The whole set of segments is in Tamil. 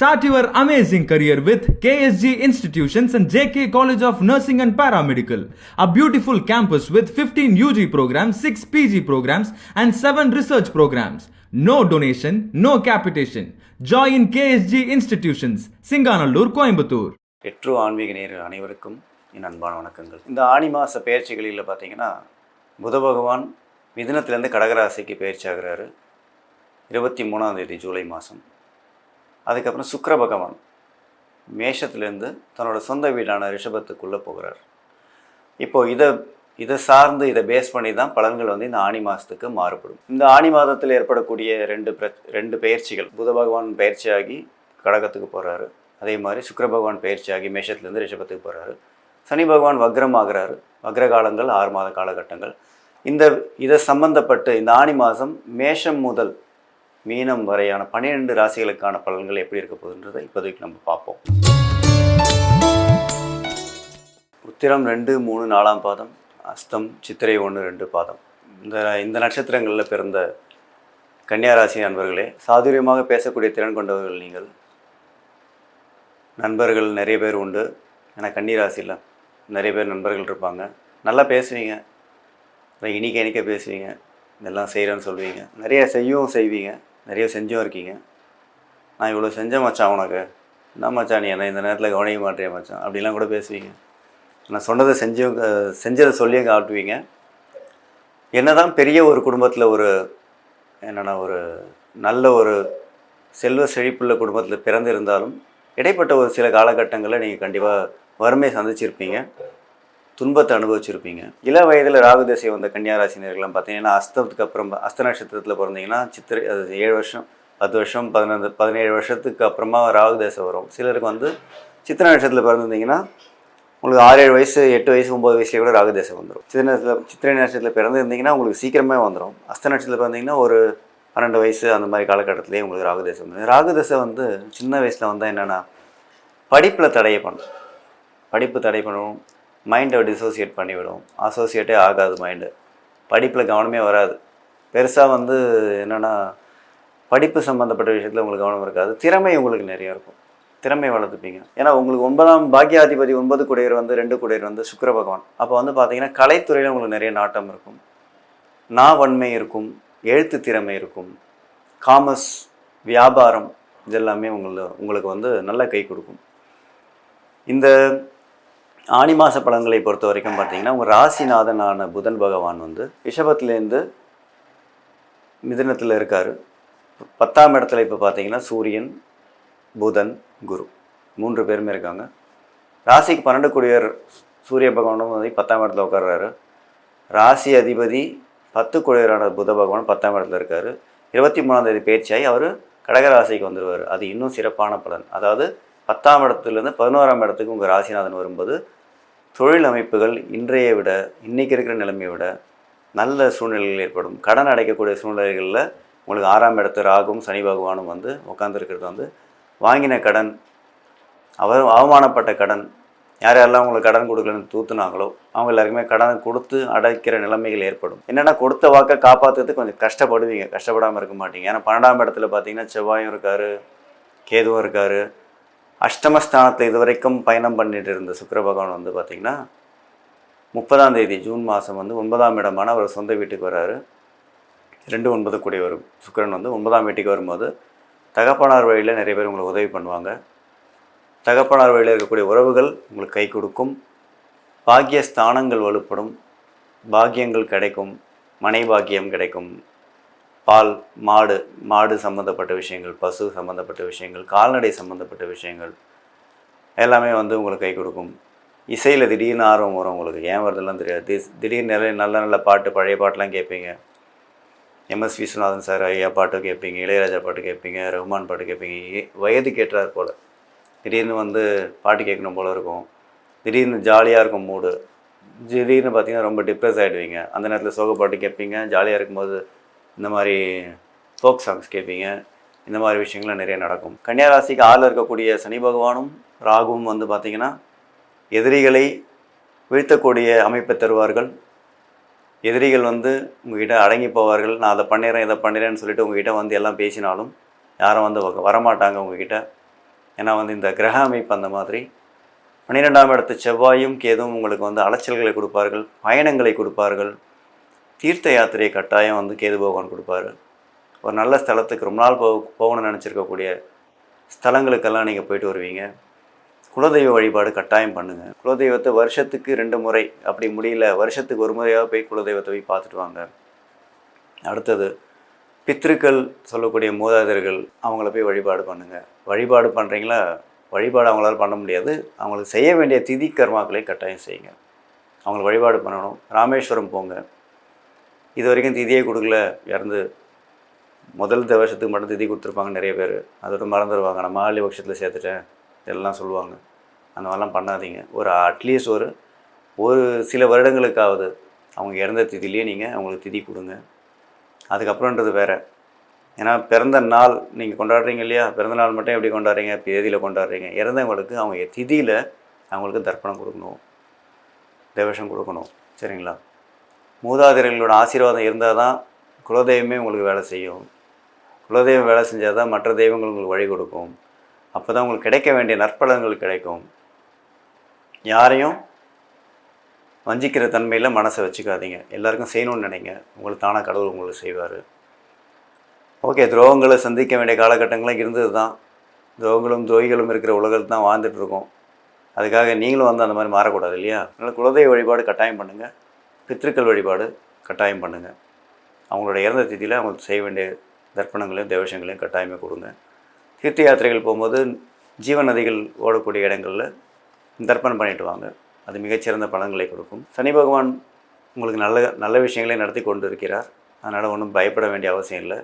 Start your amazing career with KSG Institutions and JK College of Nursing and Paramedical, a beautiful campus with 15 UG programs, 6 PG programs, and 7 research programs. No donation, no capitation. Join KSG Institutions, Singanallur, Coimbatore. பெட்ரோ ஆன்மீக நேயர்கள் அனைவருக்கும் என் அன்பான வணக்கங்கள் இந்த ஆணி மாத பயிற்சிகளில் பார்த்தீங்கன்னா புத பகவான் மிதுனத்திலேருந்து கடகராசிக்கு பயிற்சி ஆகிறாரு இருபத்தி மூணாம் தேதி ஜூலை மாதம் அதுக்கப்புறம் சுக்கர பகவான் மேஷத்துலேருந்து தன்னோட சொந்த வீடான ரிஷபத்துக்குள்ளே போகிறார். இப்போது இதை இதை சார்ந்து இதை பேஸ் பண்ணி தான் பலன்கள் வந்து இந்த ஆணி மாதத்துக்கு மாறுபடும். இந்த ஆணி மாதத்தில் ஏற்படக்கூடிய ரெண்டு பிர ரெண்டு பயிற்சிகள் புத பகவான் பயிற்சியாகி கடகத்துக்கு போகிறாரு அதே மாதிரி சுக்கர பகவான் பயிற்சியாகி மேஷத்துலேருந்து ரிஷபத்துக்கு போகிறாரு சனி பகவான் வக்ரம் ஆகிறாரு வக்ர காலங்கள் ஆறு மாத காலகட்டங்கள். இந்த இதை சம்பந்தப்பட்டு இந்த ஆணி மாதம் மேஷம் முதல் மீனம் வரையான பன்னிரெண்டு ராசிகளுக்கான பலன்கள் எப்படி இருக்க போகுதுன்றதை இப்போதைக்கு நம்ம பார்ப்போம். உத்திரம் ரெண்டு மூணு நாலாம் பாதம் அஸ்தம் சித்திரை ஒன்று ரெண்டு பாதம். இந்த இந்த நட்சத்திரங்களில் பிறந்த கன்னியாராசி நண்பர்களே சாதுரியமாக பேசக்கூடிய திறன் கொண்டவர்கள் நீங்கள் நண்பர்கள் நிறைய பேர் உண்டு. ஏன்னா கன்னிராசியில் நிறைய பேர் நண்பர்கள் இருப்பாங்க. நல்லா பேசுவீங்க. அப்புறம் இனிக்க இனிக்க பேசுவீங்க. இதெல்லாம் செய்கிறேன்னு சொல்லுவீங்க. நிறைய செய்யவும் செய்வீங்க. நிறைய செஞ்சும் இருக்கீங்க. நான் இவ்வளோ செஞ்ச மச்சான் உனக்கு. என்ன மச்சான் நீ என்ன இந்த நேரத்தில் கவனிக்க மாட்டேன் மச்சான்? அப்படிலாம் கூட பேசுவீங்க. நான் சொன்னதை செஞ்சும் செஞ்சதை சொல்லியும் காட்டுவீங்க. என்னதான் பெரிய ஒரு குடும்பத்தில் ஒரு என்னென்னா ஒரு நல்ல ஒரு செல்வ செழிப்புள்ள குடும்பத்தில் பிறந்திருந்தாலும் இடைப்பட்ட ஒரு சில காலகட்டங்களில் நீங்கள் கண்டிப்பாக வறுமையை சந்திச்சிருப்பீங்க. துன்பத்தை அனுபவிச்சிருப்பீங்க. இள வயதில் ராகு திசை வந்த கன்னியாராசினியர்கள்லாம் பார்த்தீங்கன்னா அஸ்தத்துக்கு அப்புறம் அஸ்த நட்சத்திரத்தில் பிறந்தீங்கன்னா சித்திரை அது ஏழு வருஷம் பத்து வருஷம் பதினஞ்சு பதினேழு வருஷத்துக்கு அப்புறமா ராகுதசை வரும். சிலருக்கு வந்து சித்திரை நட்சத்திரத்தில் பிறந்திருந்தீங்கன்னா உங்களுக்கு ஆறு ஏழு வயசு எட்டு வயசு ஒம்பது வயசுலேயே கூட ராகு தேசம் வந்துடும் சித்திரை நட்சத்திரத்தில் சித்திரை நட்சத்திரத்தில் பிறந்திருந்தீங்கன்னா உங்களுக்கு சீக்கிரமே வந்துடும் அஸ்த நட்சத்திரத்தில் பிறந்தீங்கன்னா ஒரு பன்னெண்டு வயசு அந்த மாதிரி காலகட்டத்திலேயே உங்களுக்கு ராகு தேசம் வந்துடும் ராகு தசை வந்து சின்ன வயசில் வந்தால் என்னென்னா படிப்பில் தடையை பண்ணும். படிப்பு தடை பண்ணும். மைண்டை டிசோசியேட் பண்ணிவிடும். அசோசியேட்டே ஆகாது மைண்டு படிப்பில் கவனமே வராது. பெருசாக வந்து என்னென்னா படிப்பு சம்மந்தப்பட்ட விஷயத்தில் உங்களுக்கு கவனம் இருக்காது. திறமை உங்களுக்கு நிறைய இருக்கும். திறமை வளர்த்துப்பீங்க. ஏன்னா உங்களுக்கு ஒன்பதாம் பாக்கியாதிபதி ஒன்பது குடையர் வந்து ரெண்டு குடையர் வந்து சுக்கர பகவான். அப்போ வந்து பார்த்தீங்கன்னா கலைத்துறையில் உங்களுக்கு நிறைய நாட்டம் இருக்கும். நாவன்மை இருக்கும் எழுத்து திறமை இருக்கும் காமர்ஸ் வியாபாரம் இதெல்லாமே உங்களை உங்களுக்கு வந்து நல்ல கை கொடுக்கும். இந்த ஆனி மாத பலன்களை பொறுத்த வரைக்கும் பார்த்தீங்கன்னா உங்கள் ராசிநாதனான புதன் பகவான் வந்து ரிஷபத்துலேருந்து மிதனத்தில் இருக்கார். பத்தாம் இடத்துல இப்போ பார்த்தீங்கன்னா சூரியன் புதன் குரு மூன்று பேருமே இருக்காங்க. ராசிக்கு பன்னெண்டு குடியர் சூரிய பகவானும் வந்து பத்தாம் இடத்துல உட்கார்றாரு. ராசி அதிபதி பத்து குடியரான புத பகவான் பத்தாம் இடத்துல இருக்கார். இருபத்தி மூணாம் தேதி பேச்சாகி அவர் கடகராசிக்கு வந்துடுவார் அது இன்னும் சிறப்பான பலன். அதாவது பத்தாம் இடத்துலேருந்து பதினோராம் இடத்துக்கு உங்கள் ராசிநாதன் வரும்போது தொழில் அமைப்புகள் இன்றைய விட இன்றைக்கி இருக்கிற நிலைமையை விட நல்ல சூழ்நிலைகள் ஏற்படும். கடன் அடைக்கக்கூடிய சூழ்நிலைகளில் உங்களுக்கு ஆறாம் இடத்து ராகும் சனி பகவானும் வந்து உட்காந்துருக்கிறது வந்து வாங்கின கடன் அவ அவமானப்பட்ட கடன் யார் யாரெல்லாம் உங்களுக்கு கடன் கொடுக்கலன்னு தூத்துனாங்களோ அவங்க எல்லாருக்குமே கடன் கொடுத்து அடைக்கிற நிலைமைகள் ஏற்படும். என்னென்னா கொடுத்த வாக்கை காப்பாற்றுறதுக்கு கொஞ்சம் கஷ்டப்படுவீங்க. கஷ்டப்படாமல் இருக்க மாட்டீங்க. ஏன்னா பன்னெண்டாம் இடத்துல பார்த்தீங்கன்னா செவ்வாயும் இருக்கார் கேதுவும் இருக்கார். அஷ்டமஸ்தானத்தில் இதுவரைக்கும் பயணம் பண்ணிட்டு இருந்த சுக்கிர பகவான் வந்து பார்த்திங்கன்னா முப்பதாம் தேதி ஜூன் மாதம் வந்து ஒன்பதாம் இடமான அவர் சொந்த வீட்டுக்கு வராரு. ரெண்டு ஒன்பது கூடிய வரும் சுக்கிரன் வந்து ஒன்பதாம் வீட்டுக்கு வரும்போது தகப்பனார் வழியில் நிறைய பேர் உங்களுக்கு உதவி பண்ணுவாங்க. தகப்பனார் வழியில் இருக்கக்கூடிய உறவுகள் உங்களுக்கு கை கொடுக்கும். பாக்கிய ஸ்தானங்கள் வலுப்படும். பாக்கியங்கள் கிடைக்கும். மனை பாக்கியம் கிடைக்கும். பால் மாடு மாடு சம்மந்தப்பட்ட விஷயங்கள் பசு சம்மந்தப்பட்ட விஷயங்கள் கால்நடை சம்மந்தப்பட்ட விஷயங்கள் எல்லாமே வந்து உங்களுக்கு கை கொடுக்கும். இசையில் திடீர்னு ஆர்வம் வரும் உங்களுக்கு. ஏன் வருதெல்லாம் தெரியாது. திடீர்னு நிறைய நல்ல நல்ல பாட்டு பழைய பாட்டெலாம் கேட்பீங்க. எம்எஸ் விஸ்வநாதன் சார் ஐயா பாட்டு கேட்பீங்க இளையராஜா பாட்டு கேட்பீங்க ரஹ்மான் பாட்டு கேட்பீங்க. வயது கேட்டார் போல். திடீர்னு வந்து பாட்டு கேட்கணும் போல் இருக்கும். திடீர்னு ஜாலியாக இருக்கும் மூடு திடீர்னு பார்த்தீங்கன்னா ரொம்ப டிப்ரெஸ் ஆகிடுவீங்க அந்த நேரத்தில் சோக பாட்டு கேட்பீங்க ஜாலியாக இருக்கும்போது இந்த மாதிரி ஃபோக் சாங்ஸ் கேட்பீங்க. இந்த மாதிரி விஷயங்கள்லாம் நிறைய நடக்கும். கன்னியாராசிக்கு ஆறில் இருக்கக்கூடிய சனி பகவானும் ராகுவும் வந்து பார்த்திங்கன்னா எதிரிகளை வீழ்த்தக்கூடிய அமைப்பை தருவார்கள். எதிரிகள் வந்து உங்ககிட்ட அடங்கி போவார்கள். நான் அதை பண்ணிடுறேன் இதை பண்ணிடுறேன்னு சொல்லிட்டு உங்ககிட்ட வந்து எல்லாம் பேசினாலும் யாரும் வந்து வ- வரமாட்டாங்க உங்ககிட்ட. ஏன்னா வந்து இந்த கிரக அமைப்பு அந்த மாதிரி. பன்னிரெண்டாம் இடத்து செவ்வாயும் கேதும் உங்களுக்கு வந்து அலைச்சல்களை கொடுப்பார்கள். பயணங்களை கொடுப்பார்கள். தீர்த்த யாத்திரையை கட்டாயம் வந்து கேது பகவான் கொடுப்பாரு. ஒரு நல்ல ஸ்தலத்துக்கு ரொம்ப நாள் போ போகணும்னு நினச்சிருக்கக்கூடிய ஸ்தலங்களுக்கெல்லாம் நீங்கள் போயிட்டு வருவீங்க. குலதெய்வ வழிபாடு கட்டாயம் பண்ணுங்கள் குலதெய்வத்தை வருஷத்துக்கு ரெண்டு முறை அப்படி முடியல வருஷத்துக்கு ஒரு முறையாக போய் குலதெய்வத்தை போய் பார்த்துட்டு வாங்க. அடுத்தது பித்ருக்கள் சொல்லக்கூடிய மூதாதையர்கள் அவங்கள போய் வழிபாடு பண்ணுங்கள் வழிபாடு பண்ணுறீங்களா வழிபாடு அவங்களால பண்ண முடியாது. அவங்களுக்கு செய்ய வேண்டிய திதி கர்மாக்களை கட்டாயம் செய்யுங்க. அவங்களை வழிபாடு பண்ணணும். ராமேஸ்வரம் போங்க. இது வரைக்கும் திதியே கொடுக்கல. இறந்து முதல் வருஷத்துக்கு மட்டும் திதி கொடுத்துருப்பாங்க நிறைய பேர். அதோட மறந்துடுவாங்க நான் மாலி பட்சத்தில் சேர்த்துட்டேன். இதெல்லாம் சொல்லுவாங்க. அந்த மாதிரிலாம் பண்ணாதீங்க. ஒரு அட்லீஸ்ட் ஒரு ஒரு சில வருடங்களுக்காவது அவங்க இறந்த திதிலேயே நீங்கள் அவங்களுக்கு திதி கொடுங்க. அதுக்கப்புறன்றது வேறு. ஏன்னா பிறந்த நாள் நீங்கள் கொண்டாடுறீங்க இல்லையா? பிறந்த நாள் மட்டும் எப்படி கொண்டாடுறீங்க? தேதியில் கொண்டாடுறீங்க. இறந்தவங்களுக்கு அவங்க திதியில் அவங்களுக்கு தர்ப்பணம் கொடுக்கணும். தேவசம் கொடுக்கணும். சரிங்களா? மூதாதையர்களோட ஆசீர்வாதம் இருந்தால் தான் குலதெய்வமே உங்களுக்கு வேலை செய்யும். குலதெய்வம் வேலை செஞ்சால் தான் மற்ற தெய்வங்கள் உங்களுக்கு வழி கொடுக்கும். அப்போ தான் உங்களுக்கு கிடைக்க வேண்டிய நற்பலன்கள் கிடைக்கும். யாரையும் வஞ்சிக்கிற தன்மையில் மனசை வச்சுக்காதீங்க. எல்லாருக்கும் செய்யணும்னு நினைங்க. உங்களுக்கு தானாக கடவுள் உங்களுக்கு செய்வார். ஓகே துரோகங்களை சந்திக்க வேண்டிய காலகட்டங்களும் இருந்தது தான் துரோகங்களும் துரோகிகளும் இருக்கிற உலகத்தில் தான் வாழ்ந்துட்டு இருக்கோம். அதுக்காக நீங்களும் வந்து அந்த மாதிரி மாறக்கூடாது இல்லையா? அதனால் குலதெய்வ வழிபாடு கட்டாயம் பண்ணுங்கள் பித்திருக்கள் வழிபாடு கட்டாயம் பண்ணுங்கள் அவங்களோட இறந்த திதியில் அவங்களுக்கு செய்ய வேண்டிய தர்ப்பணங்களையும் தேவசங்களையும் கட்டாயமே கொடுங்க. தீர்த்த யாத்திரைகள் போகும்போது ஜீவ நதிகள் ஓடக்கூடிய இடங்களில் தர்ப்பணம் பண்ணிட்டு வாங்க. அது மிகச்சிறந்த பலன்களை கொடுக்கும். சனி பகவான் உங்களுக்கு நல்ல நல்ல விஷயங்களை நடத்தி கொண்டு இருக்கிறார் அதனால் ஒன்றும் பயப்பட வேண்டிய அவசியம் இல்லை.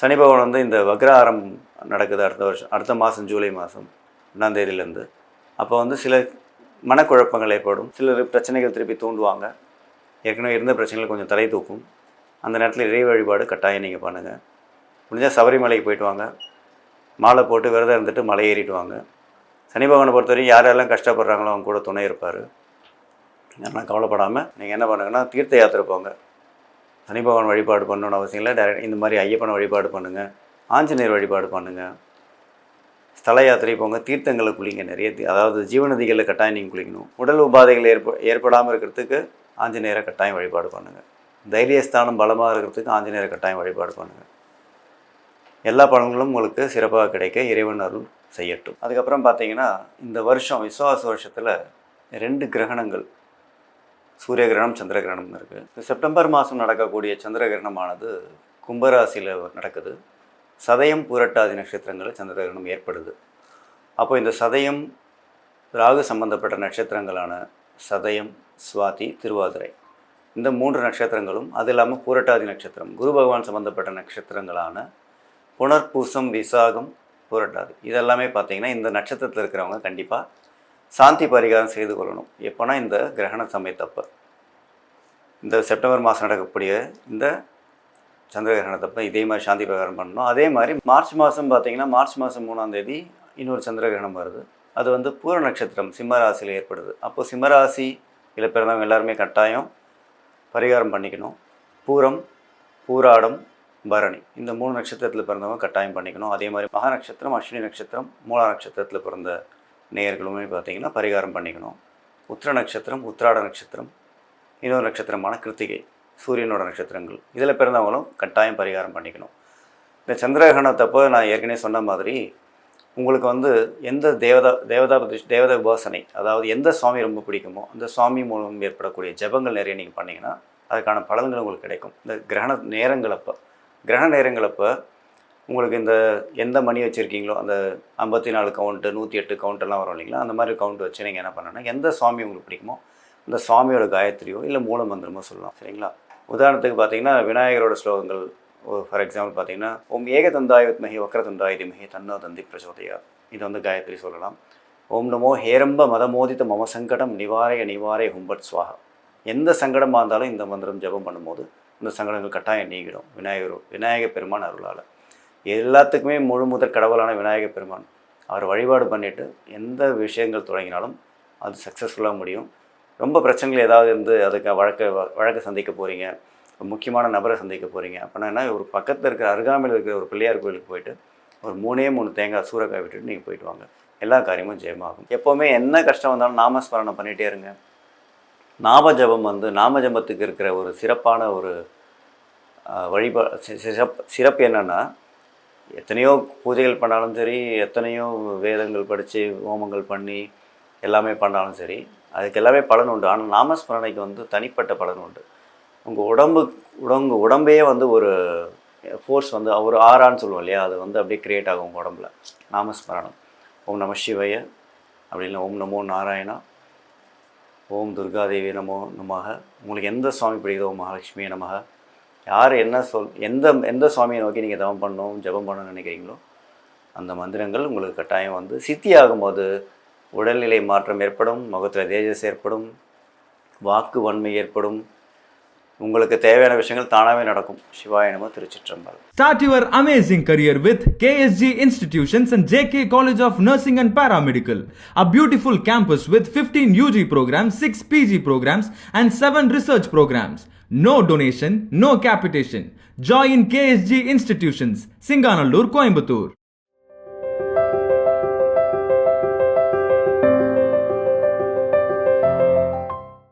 சனி பகவான் வந்து இந்த வக்ராரம் நடக்குது அடுத்த வருஷம் அடுத்த மாதம் ஜூலை மாதம் ஒன்றாம் தேதியிலேருந்து. அப்போ வந்து சில மனக்குழப்பங்கள் ஏற்படும். சில பிரச்சனைகள் திருப்பி தூண்டுவாங்க. ஏற்கனவே இருந்த பிரச்சனைகள் கொஞ்சம் தலை தூக்கும். அந்த நேரத்தில் இறை வழிபாடு கட்டாயம் நீங்கள் பண்ணுங்கள் முடிஞ்சால் சபரிமலைக்கு போயிட்டு வாங்க. மாலை போட்டு விரதம் இருந்துட்டு மலை ஏறிட்டு வாங்க. சனி பகவானை பொறுத்தவரையும் யார் யாரெல்லாம் கஷ்டப்படுறாங்களோ அவங்க கூட துணை இருப்பார். ஆனால் கவலைப்படாமல் நீங்கள் என்ன பண்ணுங்கன்னா தீர்த்த யாத்திரை போங்க. சனி பகவான் வழிபாடு பண்ணணும்னு அவசியம் இல்லை. டேரக்ட் இந்த மாதிரி ஐயப்பனை வழிபாடு பண்ணுங்கள் ஆஞ்சநேயர் வழிபாடு பண்ணுங்கள் ஸ்தல யாத்திரை போங்க. தீர்த்தங்களை குளிங்க நிறைய அதாவது ஜீவநதிகளில் கட்டாயம் நீங்கள் குளிக்கணும். உடல் உபாதைகள் ஏற்ப ஏற்படாமல் இருக்கிறதுக்கு ஆஞ்சநேயரை கட்டாயம் வழிபாடு பண்ணுங்கள் தைரியஸ்தானம் பலமாக இருக்கிறதுக்கு ஆஞ்சநேயரை கட்டாயம் வழிபாடு பண்ணுங்கள் எல்லா பலன்களும் உங்களுக்கு சிறப்பாக கிடைக்க இறைவன் அருள் செய்யட்டும். அதுக்கப்புறம் பார்த்தீங்கன்னா இந்த வருஷம் விசுவாச வருஷத்தில் ரெண்டு கிரகணங்கள். சூரிய கிரகணம் சந்திர கிரகணம் இருக்குது செப்டம்பர் மாதம் நடக்கக்கூடிய சந்திர கிரகணமானது கும்பராசியில் நடக்குது. சதயம் பூரட்டாதி நட்சத்திரங்களில் சந்திர கிரகணம் ஏற்படுது. அப்போ இந்த சதயம் ராகு சம்பந்தப்பட்ட நட்சத்திரங்களான சதயம் சுவாதி திருவாதிரை. இந்த மூன்று நட்சத்திரங்களும் அது இல்லாமல் பூரட்டாதி நட்சத்திரம் குரு பகவான் சம்பந்தப்பட்ட நட்சத்திரங்களான புனர்பூசம் விசாகம் புரட்டாது. இதெல்லாமே பார்த்தீங்கன்னா இந்த நட்சத்திரத்தில் இருக்கிறவங்க கண்டிப்பாக சாந்தி பரிகாரம் செய்து கொள்ளணும். எப்போனா இந்த கிரகண சமயத்தப்போ. இந்த செப்டம்பர் மாதம் நடக்கக்கூடிய இந்த சந்திர கிரகணத்தப்போ இதே மாதிரி சாந்தி பரிகாரம் பண்ணணும். அதே மாதிரி மார்ச் மாதம் பார்த்தீங்கன்னா மார்ச் மாதம் மூணாம் தேதி இன்னொரு சந்திர கிரகணம் வருது. அது வந்து பூர நட்சத்திரம் சிம்மராசியில் ஏற்படுது. அப்போ சிம்மராசி இல்லை இதில் பிறந்தவங்க எல்லாருமே கட்டாயம் பரிகாரம் பண்ணிக்கணும். பூரம் பூராடம் பரணி. இந்த மூணு நட்சத்திரத்தில் பிறந்தவங்க கட்டாயம் பண்ணிக்கணும். அதே மாதிரி மகா நட்சத்திரம் அஸ்வினி நட்சத்திரம் மூலா நட்சத்திரத்தில் பிறந்த நேயர்களுமே பார்த்தீங்கன்னா பரிகாரம் பண்ணிக்கணும். உத்திர நட்சத்திரம் உத்திராட நட்சத்திரம் இன்னொரு நட்சத்திரமான கிருத்திகை சூரியனோட நட்சத்திரங்கள். இதில் பிறந்தவங்களும் கட்டாயம் பரிகாரம் பண்ணிக்கணும். இந்த சந்திரகிரகணத்தப்போ நான் ஏற்கனவே சொன்ன மாதிரி உங்களுக்கு வந்து எந்த தேவதா தேவதா பிரதிஷ் தேவதா உபாசனை அதாவது எந்த சுவாமி ரொம்ப பிடிக்குமோ அந்த சுவாமி மூலம் ஏற்படக்கூடிய ஜெபங்கள் நிறைய நீங்கள் பண்ணிங்கன்னா அதுக்கான பலன்கள் உங்களுக்கு கிடைக்கும். இந்த கிரகண நேரங்களப்போ கிரகண நேரங்களப்போ உங்களுக்கு இந்த எந்த மணி வச்சுருக்கீங்களோ அந்த ஐம்பத்தி நாலு கவுண்ட்டு நூற்றி எட்டு கவுண்ட்டெல்லாம் வரும் இல்லைங்களா அந்த மாதிரி கவுண்ட் வச்சு நீங்கள் என்ன பண்ணணும்னா எந்த சுவாமி உங்களுக்கு பிடிக்குமோ அந்த சுவாமியோட காயத்ரியோ இல்லை மூல மந்திரமோ சொல்லலாம் சரிங்களா? உதாரணத்துக்கு பார்த்தீங்கன்னா விநாயகரோட ஸ்லோகங்கள் ஃபார் எக்ஸாம்பிள் பார்த்தீங்கன்னா ஓம் ஏகதந்தாய வித்மகி வக்ரதந்தாய திமகி தன்னோ தந்தி பிரச்சோதயா இது வந்து காயத்ரி சொல்லலாம். ஓம் நமோ ஹேரம்ப மதமோதித்த மம சங்கடம் நிவாரய நிவாரய ஹும்பட் சுவாகா எந்த சங்கடமாக இருந்தாலும் இந்த மந்திரம் ஜெபம் பண்ணும்போது இந்த சங்கடங்கள் கட்டாயம் நீங்கிடும். விநாயகர் விநாயக பெருமான் அருளால். எல்லாத்துக்குமே முழு முதற் கடவுளான விநாயக பெருமான். அவர் வழிபாடு பண்ணிவிட்டு எந்த விஷயங்கள் தொடங்கினாலும் அது சக்ஸஸ்ஃபுல்லாக முடியும். ரொம்ப பிரச்சனைகள் ஏதாவது இருந்து அதுக்கு வழக்க வழக்கு சந்திக்க போகிறீங்க முக்கியமான நபரை சந்திக்க போகிறீங்க அப்படின்னா என்ன ஒரு பக்கத்தில் இருக்கிற அருகாமையில் இருக்கிற ஒரு பிள்ளையார் கோயிலுக்கு போயிட்டு ஒரு மூணே மூணு தேங்காய் சூறக்காய் விட்டுட்டு நீங்கள் போயிட்டு வாங்க. எல்லா காரியமும் ஜெயமாகும். எப்போவுமே என்ன கஷ்டம் வந்தாலும் நாமஸ்மரணம் பண்ணிகிட்டே இருங்க. நாம ஜபம் வந்து நாம ஜபத்துக்கு இருக்கிற ஒரு சிறப்பான ஒரு வழிபா சிறப்பு சிறப்பு என்னென்னா எத்தனையோ பூஜைகள் பண்ணாலும் சரி எத்தனையோ வேதங்கள் படித்து ஹோமங்கள் பண்ணி எல்லாமே பண்ணாலும் சரி அதுக்கு எல்லாமே பலன் உண்டு. ஆனால் நாமஸ்மரணைக்கு வந்து தனிப்பட்ட பலன் உண்டு. உங்கள் உடம்பு உடம்பு உடம்பே வந்து ஒரு ஃபோர்ஸ் வந்து ஒரு ஆறான்னு சொல்லுவோம் இல்லையா? அது வந்து அப்படியே க்ரியேட் ஆகும் உங்கள் உடம்புல. நாமஸ்மரணம். ஓம் நம சிவய. அப்படி இல்லை ஓம் நமோ நாராயணா. ஓம் துர்காதேவி நமோ நமக. உங்களுக்கு எந்த சுவாமி பிடிக்குதோ ஓம் மகாலட்சுமி நமக. யார் என்ன சொல் எந்த எந்த சுவாமியை நோக்கி நீங்கள் தவம் பண்ணணும் ஜெபம் பண்ணணும்னு நினைக்கிறீங்களோ அந்த மந்திரங்கள் உங்களுக்கு கட்டாயம் வந்து சித்தி ஆகும்போது உடல்நிலை மாற்றம் ஏற்படும் முகத்தில் தேஜஸ் ஏற்படும் வாக்கு வன்மை ஏற்படும் உங்களுக்கு தேவையான விஷயங்கள் தானாகவே நடக்கும் சிவாயனமோ திருச்சிற்றம்பலம் start your amazing career with KSG institutions and J K college of nursing and paramedical a beautiful campus with fifteen UG program six PG programs and seven research programs no donation no capitation join KSG institutions Singanallur Coimbatore